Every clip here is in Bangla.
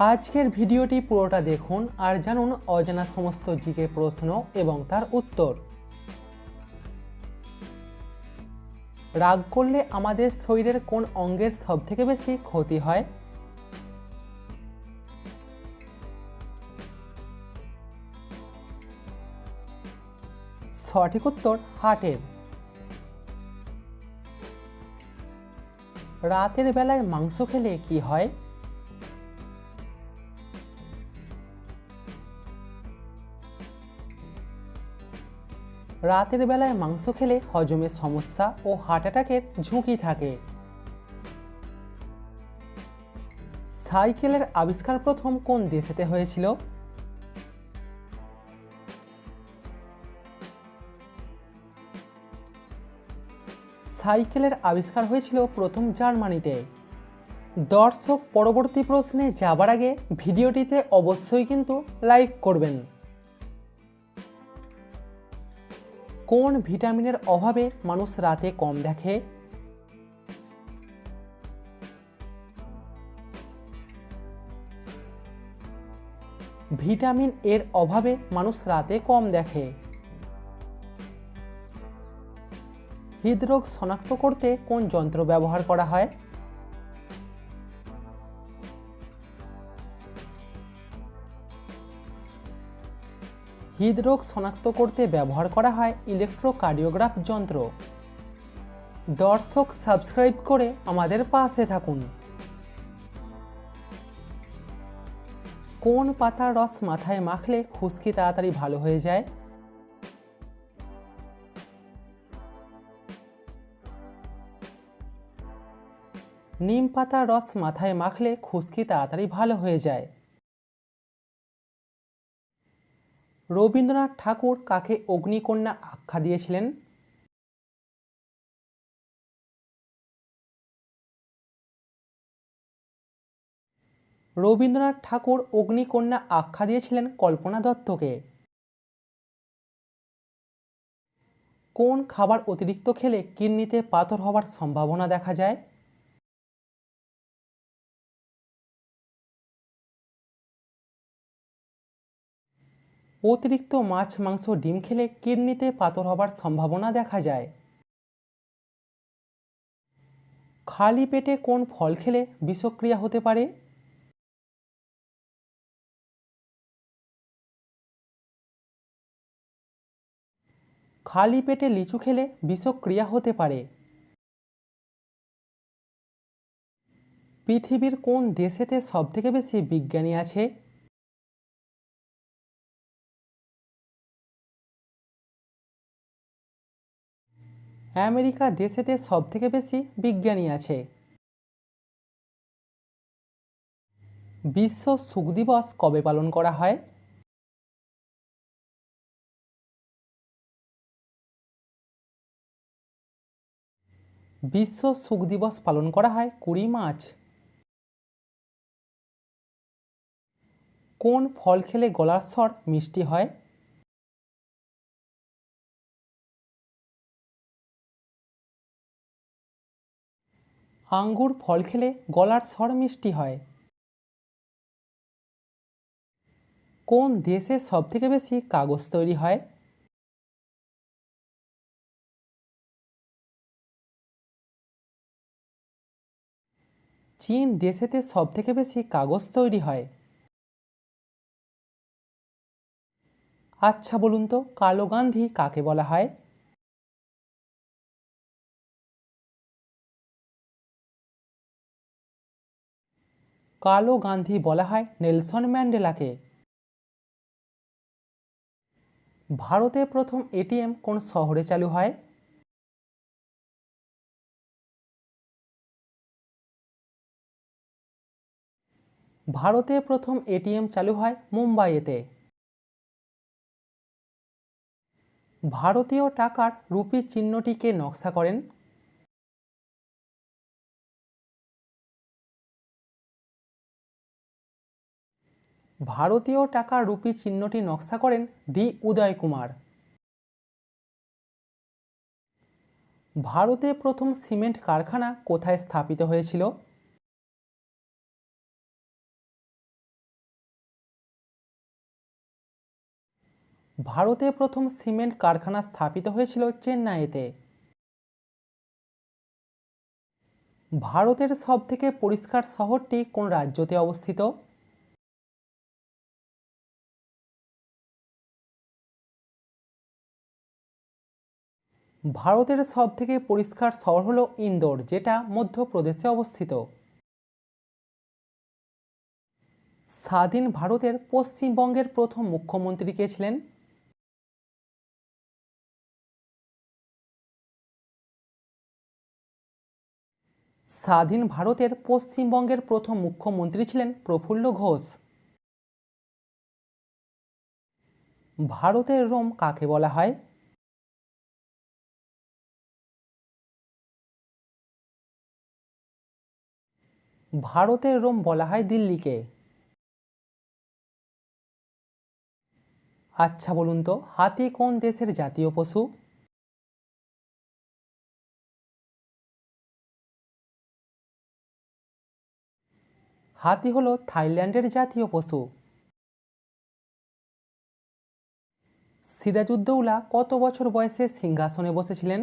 আজকের ভিডিওটি পুরোটা দেখুন আর জানুন অজানা সমস্ত জিকে প্রশ্ন এবং তার উত্তর। রাগ করলে আমাদের শরীরের কোন অঙ্গের সবথেকে বেশি ক্ষতি হয়? সঠিক উত্তর হার্টের। রাতের বেলায় মাংস খেলে কি হয়? রাতের বেলায় মাংস খেলে হজমের সমস্যা ও হার্ট অ্যাটাকের ঝুঁকি থাকে। সাইকেলের আবিষ্কার প্রথম কোন দেশেতে হয়েছিল? সাইকেলের আবিষ্কার হয়েছিল প্রথম জার্মানিতে। দর্শক পরবর্তী প্রশ্নে যাবার আগে ভিডিওটিতে অবশ্যই কিন্তু লাইক করবেন। কোন ভিটামিনের অভাবে মানুষ রাতে কম দেখে? ভিটামিন এর অভাবে মানুষ রাতে কম দেখে। হৃদরোগ শনাক্ত করতে কোন যন্ত্র ব্যবহার করা হয়? হৃদরোগ শনাক্ত করতে ব্যবহার করা হয় ইলেকট্রোকার্ডিওগ্রাফ যন্ত্র। দর্শক সাবস্ক্রাইব করে আমাদের পাশে থাকুন। কোন পাতার রস মাথায় মাখলে খুশকি তাড়াতাড়ি ভালো হয়ে যায়? নিম পাতার রস মাথায় মাখলে খুশকি তাড়াতাড়ি ভালো হয়ে যায়। রবীন্দ্রনাথ ঠাকুর কাকে অগ্নিকন্যা আখ্যা দিয়েছিলেন? রবীন্দ্রনাথ ঠাকুর অগ্নিকন্যা আখ্যা দিয়েছিলেন কল্পনা দত্তকে। কোন খাবার অতিরিক্ত খেলে কিডনিতে পাথর হওয়ার সম্ভাবনা দেখা যায়? অতিরিক্ত মাছ, মাংস, ডিম খেলে কিডনিতে পাথর হবার সম্ভাবনা দেখা যায়। খালি পেটে কোন ফল খেলে বিষক্রিয়া হতে পারে? খালি পেটে লিচু খেলে বিষক্রিয়া হতে পারে। পৃথিবীর কোন দেশেতে সবথেকে বেশি বিজ্ঞানী আছে? আমেরিকা দেশেতে সবথেকে বেশি বিজ্ঞানী আছে। বিশ্ব সুখ দিবস কবে পালন করা হয়? বিশ্ব সুখ দিবস পালন করা হয় কুড়ি মার্চ। কোন ফল খেলে গলার স্বর মিষ্টি হয়? আঙ্গুর ফল খেলে গলার স্বর মিষ্টি হয়। কোন দেশে সবথেকে বেশি কাগজ তৈরি হয়? চীন দেশেতে সবথেকে বেশি কাগজ তৈরি হয়। আচ্ছা বলুন তো, কালো গান্ধী কাকে বলা হয়? কালো গান্ধী বলা হয় নেলসন ম্যান্ডেলাকে। ভারতে প্রথম এটিএম কোন শহরে চালু হয়? ভারতে প্রথম এটিএম চালু হয় মুম্বাইয়েতে ভারতীয় টাকার রুপি চিহ্নটিকে নকশা করেন ভারতীয় টাকা রুপি চিহ্নটি নকশা করেন ডি উদয় কুমার। ভারতে প্রথম সিমেন্ট কারখানা কোথায় স্থাপিত হয়েছিল? ভারতে প্রথম সিমেন্ট কারখানা স্থাপিত হয়েছিল চেন্নাইতে। ভারতের সবথেকে পরিষ্কার শহরটি কোন রাজ্যতে অবস্থিত? ভারতের সবথেকে পরিষ্কার শহর হলো ইন্দোর, যেটা মধ্যপ্রদেশে অবস্থিত। স্বাধীন ভারতের পশ্চিমবঙ্গের প্রথম মুখ্যমন্ত্রী কে ছিলেন? স্বাধীন ভারতের পশ্চিমবঙ্গের প্রথম মুখ্যমন্ত্রী ছিলেন প্রফুল্ল ঘোষ। ভারতের রোম কাকে বলা হয়? ভারতের রোম বলা হয় দিল্লিকে। আচ্ছা বলুন তো, হাতি কোন দেশের জাতীয় পশু? হাতি হলো থাইল্যান্ডের জাতীয় পশু। সিরাজউদ্দৌলা কত বছর বয়সে সিংহাসনে বসেছিলেন?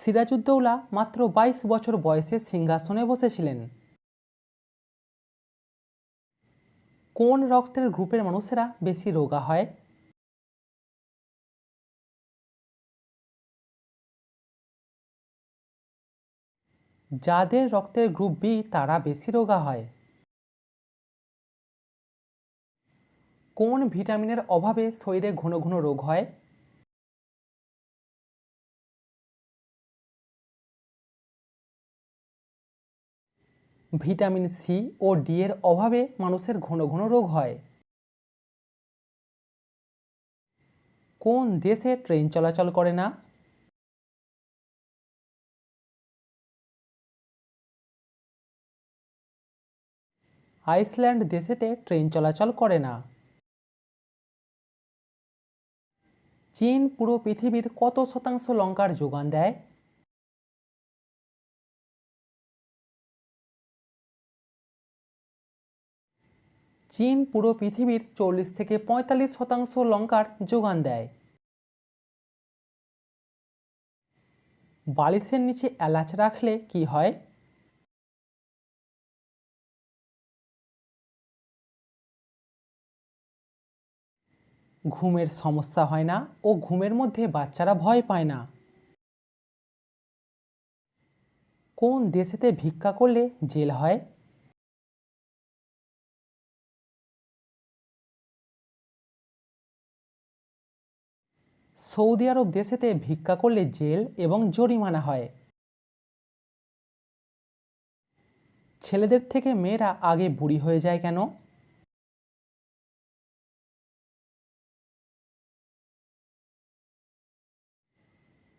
সিরাজউদ্দৌলা মাত্র বাইশ বছর বয়সে সিংহাসনে বসেছিলেন। কোন রক্তের গ্রুপের মানুষেরা বেশি রোগা হয়? যাদের রক্তের গ্রুপ বি, তারা বেশি রোগা হয়। কোন ভিটামিনের অভাবে শরীরে ঘন ঘন রোগ হয়? ভিটামিন সি ও ডি এর অভাবে মানুষের ঘন ঘন রোগ হয়। কোন দেশে ট্রেন চলাচল করে না? আইসল্যান্ড দেশেতে ট্রেন চলাচল করে না। চীন পুরো পৃথিবীর কত শতাংশ লঙ্কার যোগান দেয়? চীন পুরো পৃথিবীর চল্লিশ থেকে পঁয়তাল্লিশ শতাংশ লঙ্কার যোগান দেয়। বালিশের নিচে এলাচ রাখলে কি হয়? ঘুমের সমস্যা হয় না ও ঘুমের মধ্যে বাচ্চারা ভয় পায় না। কোন দেশেতে ভিক্ষা করলে জেল হয়? সৌদি আরব দেশেতে ভিক্ষা করলে জেল এবং জরিমানা হয়। ছেলেদের থেকে মেয়েরা আগে বুড়ি হয়ে যায় কেন?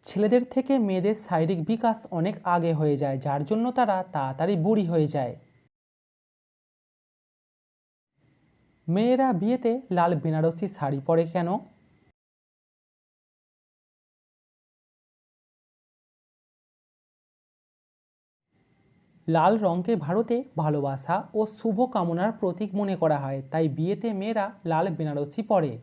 ছেলেদের থেকে মেয়েদের শারীরিক বিকাশ অনেক আগে হয়ে যায়, যার জন্য তারা তাড়াতাড়ি বুড়ি হয়ে যায়। মেয়েরা বিয়েতে লাল বেনারসি শাড়ি পরে কেন? লাল রঙকে ভারতে ভালোবাসা ও শুভ কামনার প্রতীক মনে করা হয়। তাই বিয়েতে মেয়েরা লাল বেনারসি পরে।